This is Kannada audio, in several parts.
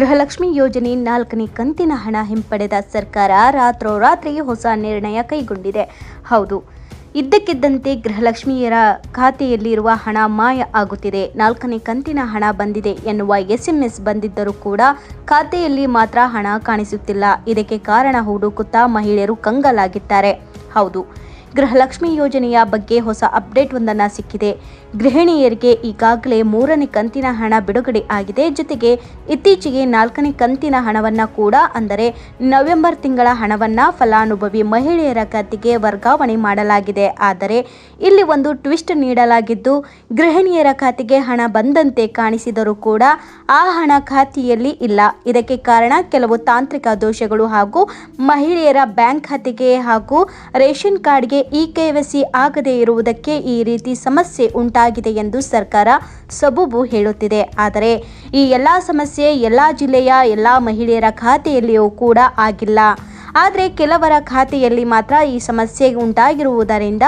ಗೃಹಲಕ್ಷ್ಮಿ ಯೋಜನೆ ನಾಲ್ಕನೇ ಕಂತಿನ ಹಣ ಹಿಂಪಡೆದ ಸರ್ಕಾರ ರಾತ್ರೋರಾತ್ರಿ ಹೊಸ ನಿರ್ಣಯ ಕೈಗೊಂಡಿದೆ. ಹೌದು, ಇದ್ದಕ್ಕಿದ್ದಂತೆ ಗೃಹಲಕ್ಷ್ಮಿಯರ ಖಾತೆಯಲ್ಲಿರುವ ಹಣ ಮಾಯ ಆಗುತ್ತಿದೆ. ನಾಲ್ಕನೇ ಕಂತಿನ ಹಣ ಬಂದಿದೆ ಎನ್ನುವ ಎಸ್ಎಂಎಸ್ ಬಂದಿದ್ದರೂ ಕೂಡ ಖಾತೆಯಲ್ಲಿ ಮಾತ್ರ ಹಣ ಕಾಣಿಸುತ್ತಿಲ್ಲ. ಇದಕ್ಕೆ ಕಾರಣ ಹುಡುಕುತ್ತಾ ಮಹಿಳೆಯರು ಕಂಗಲಾಗಿದ್ದಾರೆ. ಹೌದು ಗೃಹಲಕ್ಷ್ಮಿ ಯೋಜನೆಯ ಬಗ್ಗೆ ಹೊಸ ಅಪ್ಡೇಟ್ ಒಂದನ್ನು ಸಿಕ್ಕಿದೆ. ಗೃಹಿಣಿಯರಿಗೆ ಈಗಾಗಲೇ ಮೂರನೇ ಕಂತಿನ ಹಣ ಬಿಡುಗಡೆ ಆಗಿದೆ. ಜೊತೆಗೆ ಇತ್ತೀಚೆಗೆ ನಾಲ್ಕನೇ ಕಂತಿನ ಹಣವನ್ನು ಕೂಡ ಅಂದರೆ ನವೆಂಬರ್ ತಿಂಗಳ ಹಣವನ್ನು ಫಲಾನುಭವಿ ಮಹಿಳೆಯರ ಖಾತೆಗೆ ವರ್ಗಾವಣೆ ಮಾಡಲಾಗಿದೆ. ಆದರೆ ಇಲ್ಲಿ ಒಂದು ಟ್ವಿಸ್ಟ್ ನೀಡಲಾಗಿದ್ದು, ಗೃಹಿಣಿಯರ ಖಾತೆಗೆ ಹಣ ಬಂದಂತೆ ಕಾಣಿಸಿದರೂ ಕೂಡ ಆ ಹಣ ಖಾತೆಯಲ್ಲಿ ಇಲ್ಲ. ಇದಕ್ಕೆ ಕಾರಣ ಕೆಲವು ತಾಂತ್ರಿಕ ದೋಷಗಳು ಹಾಗೂ ಮಹಿಳೆಯರ ಬ್ಯಾಂಕ್ ಖಾತೆಗೆ ಹಾಗೂ ರೇಷನ್ ಕಾರ್ಡ್ಗೆ ಇ ಕೆವೈಸಿ ಆಗದೇ ಇರುವುದಕ್ಕೆ ಈ ರೀತಿ ಸಮಸ್ಯೆ ಉಂಟಾಗಿದೆ ಎಂದು ಸರ್ಕಾರ ಸಬೂಬು ಹೇಳುತ್ತಿದೆ. ಆದರೆ ಈ ಎಲ್ಲ ಸಮಸ್ಯೆ ಎಲ್ಲ ಜಿಲ್ಲೆಯ ಎಲ್ಲ ಮಹಿಳೆಯರ ಖಾತೆಯಲ್ಲಿಯೂ ಕೂಡ ಆಗಿಲ್ಲ. ಆದರೆ ಕೆಲವರ ಖಾತೆಯಲ್ಲಿ ಮಾತ್ರ ಈ ಸಮಸ್ಯೆ ಉಂಟಾಗಿರುವುದರಿಂದ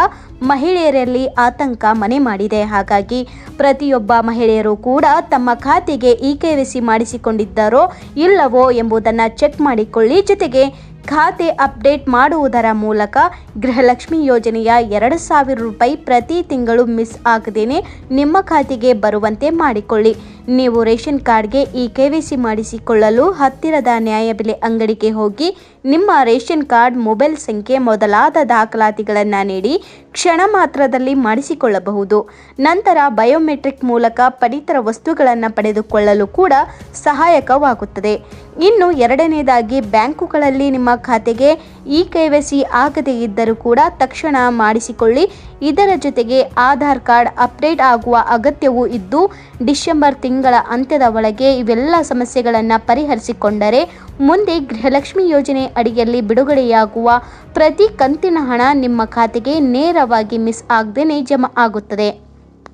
ಮಹಿಳೆಯರಲ್ಲಿ ಆತಂಕ ಮನೆ ಮಾಡಿದೆ. ಹಾಗಾಗಿ ಪ್ರತಿಯೊಬ್ಬ ಮಹಿಳೆಯರು ಕೂಡ ತಮ್ಮ ಖಾತೆಗೆ ಇ ಕೆ ಮಾಡಿಸಿಕೊಂಡಿದ್ದಾರೋ ಇಲ್ಲವೋ ಎಂಬುದನ್ನು ಚೆಕ್ ಮಾಡಿಕೊಳ್ಳಿ. ಜೊತೆಗೆ ಖಾತೆ ಅಪ್ಡೇಟ್ ಮಾಡುವುದರ ಮೂಲಕ ಗೃಹಲಕ್ಷ್ಮಿ ಯೋಜನೆಯ ಎರಡು ಸಾವಿರ ರೂಪಾಯಿ ಪ್ರತಿ ತಿಂಗಳು ಮಿಸ್ ಆಗದೇನೆ ನಿಮ್ಮ ಖಾತೆಗೆ ಬರುವಂತೆ ಮಾಡಿಕೊಳ್ಳಿ. ನೀವು ರೇಷನ್ ಕಾರ್ಡ್ಗೆ ಈ ಕೆ ಮಾಡಿಸಿಕೊಳ್ಳಲು ಹತ್ತಿರದ ನ್ಯಾಯಬೆಲೆ ಅಂಗಡಿಗೆ ಹೋಗಿ ನಿಮ್ಮ ರೇಷನ್ ಕಾರ್ಡ್ ಮೊಬೈಲ್ ಸಂಖ್ಯೆ ಮೊದಲಾದ ದಾಖಲಾತಿಗಳನ್ನು ನೀಡಿ ಕ್ಷಣ ಮಾತ್ರದಲ್ಲಿ ಮಾಡಿಸಿಕೊಳ್ಳಬಹುದು. ನಂತರ ಬಯೋಮೆಟ್ರಿಕ್ ಮೂಲಕ ಪಡಿತರ ವಸ್ತುಗಳನ್ನು ಪಡೆದುಕೊಳ್ಳಲು ಕೂಡ ಸಹಾಯಕವಾಗುತ್ತದೆ. ಇನ್ನು ಎರಡನೇದಾಗಿ ಬ್ಯಾಂಕುಗಳಲ್ಲಿ ನಿಮ್ಮ ಖಾತೆಗೆ ಇ ಕೆ ಆಗದೇ ಇದ್ದರೂ ಕೂಡ ತಕ್ಷಣ ಮಾಡಿಸಿಕೊಳ್ಳಿ. ಇದರ ಜೊತೆಗೆ ಆಧಾರ್ ಕಾರ್ಡ್ ಅಪ್ಡೇಟ್ ಆಗುವ ಅಗತ್ಯವೂ ಇದ್ದು, ಡಿಸೆಂಬರ್ ತಿಂಗಳ ಅಂತ್ಯದ ಒಳಗೆ ಇವೆಲ್ಲ ಸಮಸ್ಯೆಗಳನ್ನು ಪರಿಹರಿಸಿಕೊಂಡರೆ ಮುಂದೆ ಗೃಹಲಕ್ಷ್ಮಿ ಯೋಜನೆ ಅಡಿಯಲ್ಲಿ ಬಿಡುಗಡೆಯಾಗುವ ಪ್ರತಿ ಕಂತಿನ ಹಣ ನಿಮ್ಮ ಖಾತೆಗೆ ನೇರವಾಗಿ ಮಿಸ್ ಆಗದೇನೆ ಜಮಾ ಆಗುತ್ತದೆ.